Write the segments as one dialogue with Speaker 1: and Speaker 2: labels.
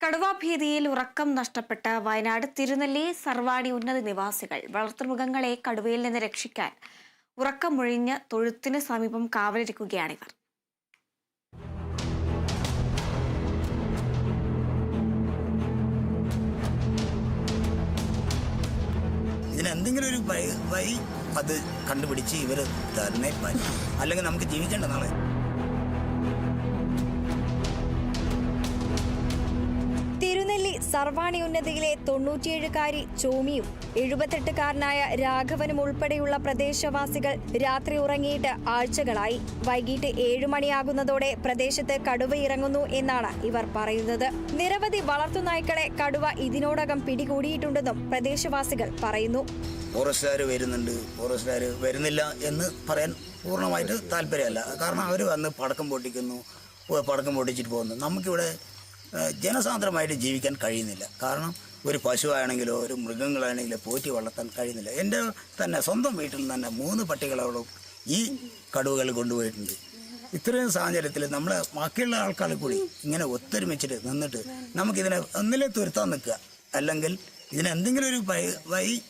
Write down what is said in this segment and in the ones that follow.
Speaker 1: കടുവാഭീതിയിൽ ഉറക്കം നഷ്ടപ്പെട്ട വയനാട് തിരുനെല്ലി സർവാണി ഉന്നത നിവാസികൾ വളർത്തുമൃഗങ്ങളെ കടുവയിൽ നിന്ന് രക്ഷിക്കാൻ ഉറക്കമൊഴിഞ്ഞ് തൊഴുത്തിന് സമീപം കാവലിരിക്കുകയാണിവർ.
Speaker 2: ഇതിനെന്തെങ്കിലും ഒരു വഴി അത് കണ്ടുപിടിച്ച് ഇവർ തന്നെ അല്ലെങ്കിൽ നമുക്ക് ജീവിക്കേണ്ട നാളെ.
Speaker 3: സർവാണി ഉന്നതിയിലെ തൊണ്ണൂറ്റിയേഴുകാരി ചോമിയും എഴുപത്തെട്ടുകാരനായ രാഘവനും ഉൾപ്പെടെയുള്ള പ്രദേശവാസികൾ രാത്രി ഉറങ്ങിയിട്ട് ആഴ്ചകളായി. വൈകിട്ട് ഏഴു മണിയാകുന്നതോടെ പ്രദേശത്ത് കടുവ ഇറങ്ങുന്നു എന്നാണ് ഇവർ പറയുന്നത്. നിരവധി വളർത്തുനായ്ക്കളെ കടുവ ഇതിനോടകം പിടികൂടിയിട്ടുണ്ടെന്നും പ്രദേശവാസികൾ പറയുന്നു.
Speaker 2: വരുന്നുണ്ട്. വരുന്നില്ല എന്ന് പറയാൻ പൂർണമായിട്ട് താല്പര്യമല്ല. കാരണം അവർ വന്ന് പടക്കം പൊട്ടിക്കുന്നു പടക്കം പൊട്ടിച്ചിട്ട് പോകുന്നു. നമുക്കിവിടെ ജനസാന്ദ്രമായിട്ട് ജീവിക്കാൻ കഴിയുന്നില്ല. കാരണം ഒരു പശുവാണെങ്കിലോ ഒരു മൃഗങ്ങളാണെങ്കിലോ പോറ്റി വളർത്താൻ കഴിയുന്നില്ല. എന്റെ തന്നെ സ്വന്തം വീട്ടിൽ തന്നെ മൂന്ന് പട്ടികളോടും ഈ കടുവകൾ കൊണ്ടുപോയിട്ടുണ്ട്. ഇത്രയും സാഹചര്യത്തിൽ നമ്മൾ ബാക്കിയുള്ള ആൾക്കാർ കൂടി ഇങ്ങനെ ഒത്തൊരുമിച്ചിട്ട് നിന്നിട്ട് നമുക്കിതിനെ ഒന്നിലെ തുരുത്താൻ നിൽക്കുക. അല്ലെങ്കിൽ ഇതിനെന്തെങ്കിലും ഒരു വഴി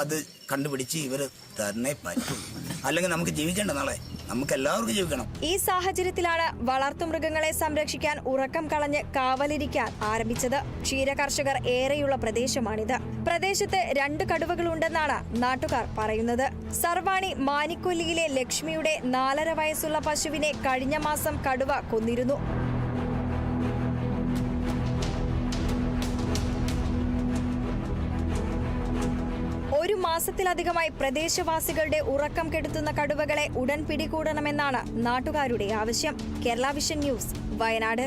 Speaker 2: അത് കണ്ടുപിടിച്ച് ഇവർ തന്നെ പറ്റും. അല്ലെങ്കിൽ നമുക്ക് ജീവിക്കേണ്ട നാളെ നമുക്ക് എല്ലാവർക്കും ജീവിക്കണം.
Speaker 3: ഈ സാഹചര്യത്തിലാണ് വളർത്തുമൃഗങ്ങളെ സംരക്ഷിക്കാൻ ഉറക്കം കളഞ്ഞ് കാവലിരിക്കാൻ ആരംഭിച്ചത്. ക്ഷീര കർഷകർ ഏറെയുള്ള പ്രദേശമാണിത്. പ്രദേശത്ത് രണ്ട് കടുവകളുണ്ടെന്നാണ് നാട്ടുകാർ പറയുന്നത്. സർവാണി മാനിക്കൊല്ലിയിലെ ലക്ഷ്മിയുടെ നാലര വയസ്സുള്ള പശുവിനെ കഴിഞ്ഞ മാസം കടുവ കൊന്നിരുന്നു. ഒരു മാസത്തിലധികമായി പ്രദേശവാസികളുടെ ഉറക്കം കെടുത്തുന്ന കടുവകളെ ഉടൻ പിടികൂടണമെന്നാണ് നാട്ടുകാരുടെ ആവശ്യം. Kerala vision news Wayanad.